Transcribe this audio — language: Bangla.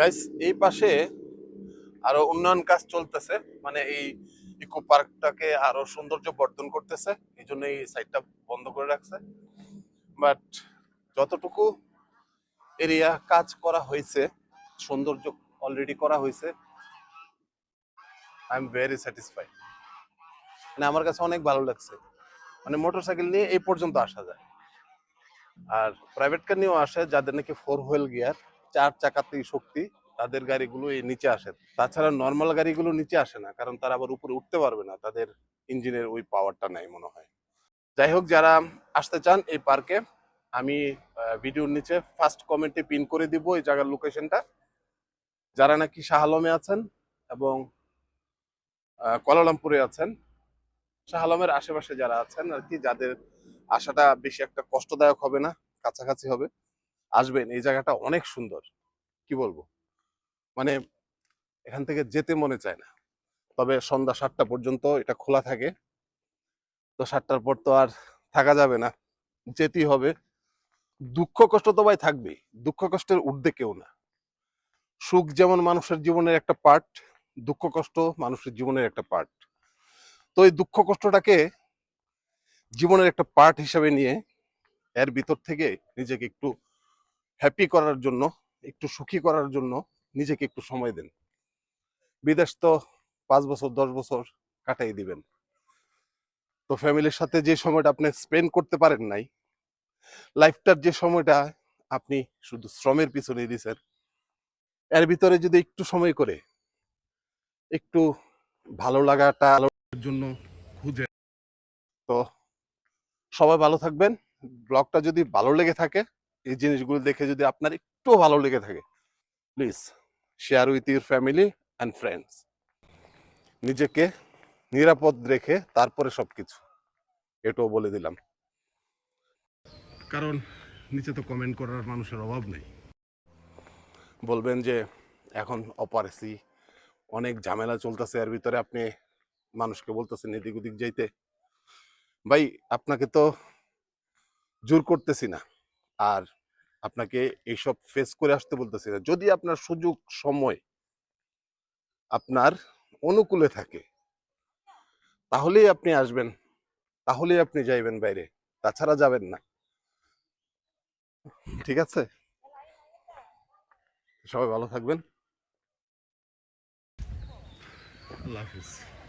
গাইস এই পাশে আরও উন্নয়ন কাজ চলতেছে। মানে এই ইকো পার্কটাকে আরও সৌন্দর্য বর্ধন করতেছে। এই জন্য এই সাইডটা বন্ধ করে রাখছে। বাট যতটুকু এরিয়া কাজ করা হয়েছে, সৌন্দর্য অলরেডি করা হয়েছে আই এম ভেরি স্যাটিসফাইড মানে আমার কাছে অনেক ভালো লাগছে। মানে মোটরসাইকেল নিয়ে এই পর্যন্ত আসা যায়। আর প্রাইভেট কার নিয়েও আসে, যাদের নাকি ফোর হুইল গিয়ার চার চাকাতেই শক্তি তাদের গাড়িগুলো এই নিচে আসে। তাছাড়া নর্মাল গাড়িগুলো নিচে আসে না কারণ তারা আবার উপরে উঠতে পারবে না তাদের ইঞ্জিনের ওই পাওয়ারটা নাই মনে হয়। যাই হোক যারা আসতে চান এই পার্কে আমি ভিডিওর নিচে ফার্স্ট কমেন্টে পিন করে দিব এই জায়গার লোকেশনটা যারা নাকি শাহ আলমে আছেন এবং আহ, কুয়ালালামপুরে আছেন শাহ আলমের আশেপাশে যারা আছেন আর কি যাদের আসাটা বেশি একটা কষ্টদায়ক হবে না কাছাকাছি হবে আসবেন, এই জায়গাটা অনেক সুন্দর। কি বলব? মানে এখান থেকে যেতে মনে চায় না। তবে সন্ধ্যা সাতটা পর্যন্ত এটা খোলা থাকে। তো সাতটার পর তো আর থাকা যাবে না। যেতেই হবে। দুঃখ কষ্ট তো ভাই থাকবেই। দুঃখ কষ্টের ঊর্ধ্বে কেউ না। সুখ যেমন মানুষের জীবনের একটা পার্ট, দুঃখ কষ্ট মানুষের জীবনের একটা পার্ট। তো এই দুঃখ কষ্টটাকে জীবনের একটা পার্ট হিসাবে নিয়ে এর ভিতর থেকে নিজেকে একটু হ্যাপি করার জন্য, একটু সুখী করার জন্য নিজেকে একটু সময় দেন। বিদেশ তো পাঁচ বছর, দশ বছর কাটাই দিবেন। তো ফ্যামিলির সাথে যে সময়টা আপনি স্পেন্ড করতে পারেন নাই, লাইফটার যে সময়টা আপনি শুধু শ্রমের পিছনে দিয়েছেন এর ভিতরে যদি একটু সময় করে, একটু ভালো লাগাটা জন্য খুঁজে, তো সবাই ভালো থাকবেন। ব্লগটা যদি ভালো লেগে থাকে এই জিনিসগুলো দেখে যদি আপনার একটু ভালো লেগে থাকে please share with your family and friends নিজেকে নিরাপদ রেখে তারপরে সব কিছু এটাও বলে দিলাম। কারণ নিচে তো কমেন্ট করার মানুষের অভাব নেই। বলবেন যে এখন অপারেসি অনেক ঝামেলা চলতেছে, এর ভিতরে আপনি মানুষকে বলতেছেন এদিক ওদিক যাইতে। ভাই, আপনাকে তো জোর করতেছি না। আর আপনাকে এইসব ফেস করে আসতে বলতেছি না। যদি আপনার সুযোগ, সময় আপনার অনুকূলে থাকে, তাহলেই আপনি আসবেন, তাহলেই আপনি যাইবেন বাইরে, তাছাড়া যাবেন না। ঠিক আছে? সবাই ভালো থাকবেন। আল্লাহ হাফিজ।